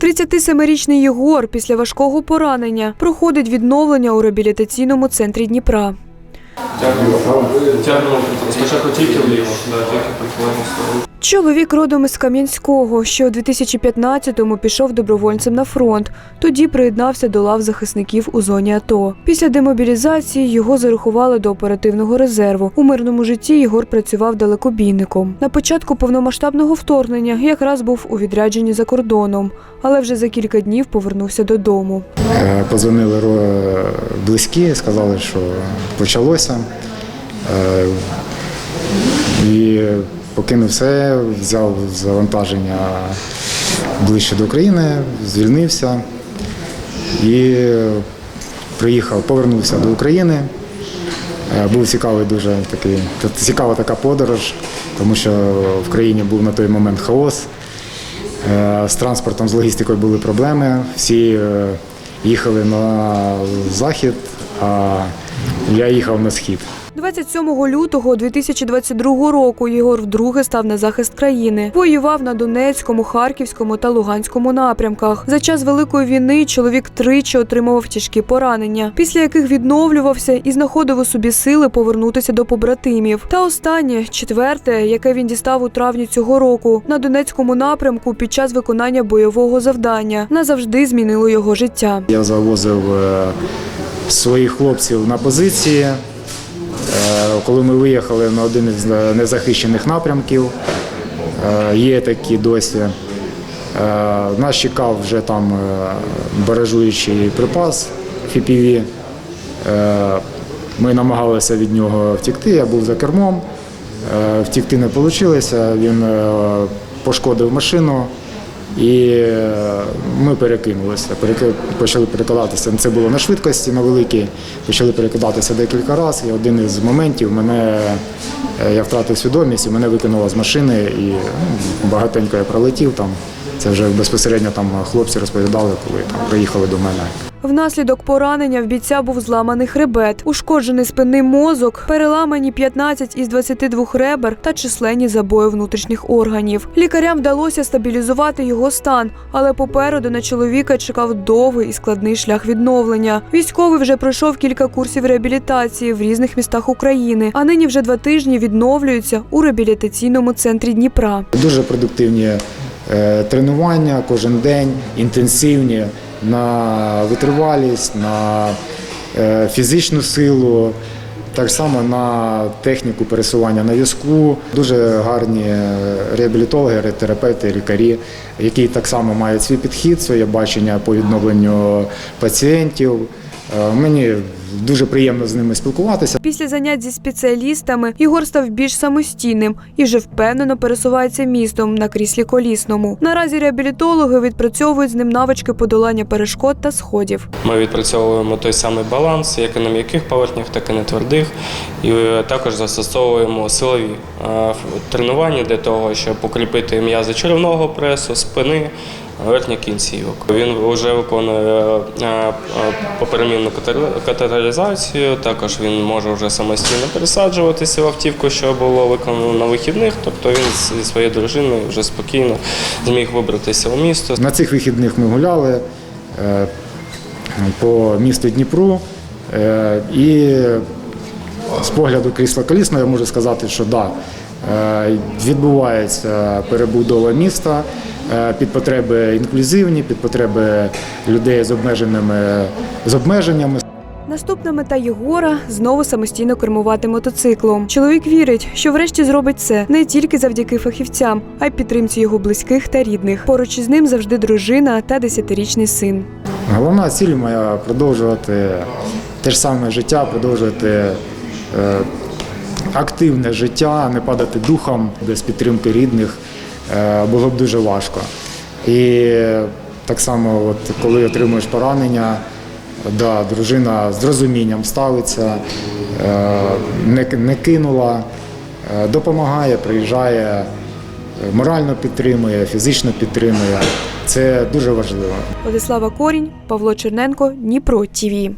37-річний Єгор після важкого поранення проходить відновлення у реабілітаційному центрі Дніпра. Спочатку тільки вліво, да, тільки прихилимо сторону. Чоловік родом із Кам'янського, що у 2015-му пішов добровольцем на фронт. Тоді приєднався до лав захисників у зоні АТО. Після демобілізації його зарахували до оперативного резерву. У мирному житті Єгор працював далекобійником. На початку повномасштабного вторгнення якраз був у відрядженні за кордоном, але вже за кілька днів повернувся додому. Е, Позвонили близькі, сказали, що почалося. Е, І покинув все, взяв завантаження ближче до України, звільнився і приїхав, повернувся до України. Е, Був цікавий дуже такий, цікава така подорож, тому що в країні був на той момент хаос. Е, З транспортом, з логістикою були проблеми. Всі їхали на захід, а я їхав на схід. 27 лютого 2022 року Єгор вдруге став на захист країни. Воював на Донецькому, Харківському та Луганському напрямках. За час великої війни чоловік тричі отримував тяжкі поранення, після яких відновлювався і знаходив у собі сили повернутися до побратимів. Та останнє, четверте, яке він дістав у травні цього року на Донецькому напрямку під час виконання бойового завдання, назавжди змінило його життя. Я завозив е, своїх хлопців на позиції. Коли ми виїхали на один із е, незахищених напрямків, е, є такі досі. е, Нас чекав вже там баражуючий припас. Е, Ми намагалися від нього втікти, я був за кермом. Втікти не вийшло, він пошкодив машину. І е, ми перекинулися, переки- почали перекладатися. Це було на швидкості на великій, почали перекидатися декілька разів. І один із моментів мене е, я втратив свідомість, і мене викинуло з машини, і ну, багатенько я пролетів там. Це вже безпосередньо там хлопці розповідали, коли там приїхали до мене. Внаслідок поранення в бійця був зламаний хребет, ушкоджений спинний мозок, переламані 15 із 22 ребер та численні забої внутрішніх органів. Лікарям вдалося стабілізувати його стан, але попереду на чоловіка чекав довгий і складний шлях відновлення. Військовий вже пройшов кілька курсів реабілітації в різних містах України, а нині вже два тижні відновлюється у реабілітаційному центрі Дніпра. Дуже продуктивні тренування кожен день, інтенсивні на витривалість, на е, фізичну силу, так само на техніку пересування на візку. Дуже гарні е, реабілітологи, терапевти, лікарі, які так само мають свій підхід, своє бачення по відновленню пацієнтів. Е, Мені дуже приємно з ними спілкуватися. Після занять зі спеціалістами Ігор став більш самостійним і вже впевнено пересувається містом на кріслі колісному. Наразі реабілітологи відпрацьовують з ним навички подолання перешкод та сходів. Ми відпрацьовуємо той самий баланс, як і на м'яких поверхнях, так і на твердих. І е, також застосовуємо силові е, тренування для того, щоб укріпити м'язи черевного пресу, спини. Верхніх кінцівок. Він вже виконує е, е, поперемінну катер- катетеризацію. Також він може вже самостійно пересаджуватися в автівку, що було виконано на вихідних. Тобто він зі своєю дружиною вже спокійно зміг вибратися у місто. На цих вихідних ми гуляли е, по місту Дніпру. е, І з погляду крісла колісного я можу сказати, що да, е, відбувається перебудова міста під потреби інклюзивні, під потреби людей з обмеженими з обмеженнями. Наступна мета Єгора знову самостійно кермувати мотоциклом. Чоловік вірить, що врешті зробить це не тільки завдяки фахівцям, а й підтримці його близьких та рідних. Поруч із ним завжди дружина та десятирічний син. Головна ціль моя продовжувати те ж саме життя, продовжувати е, активне життя, не падати духом без підтримки рідних. Е, було б дуже важко. І так само, от, коли отримуєш поранення, да, дружина з розумінням ставиться, е, не, не кинула, е, допомагає, приїжджає, е, морально підтримує, фізично підтримує. Це дуже важливо. Владислава Корінь, Павло Черненко, Дніпро ТІВІ.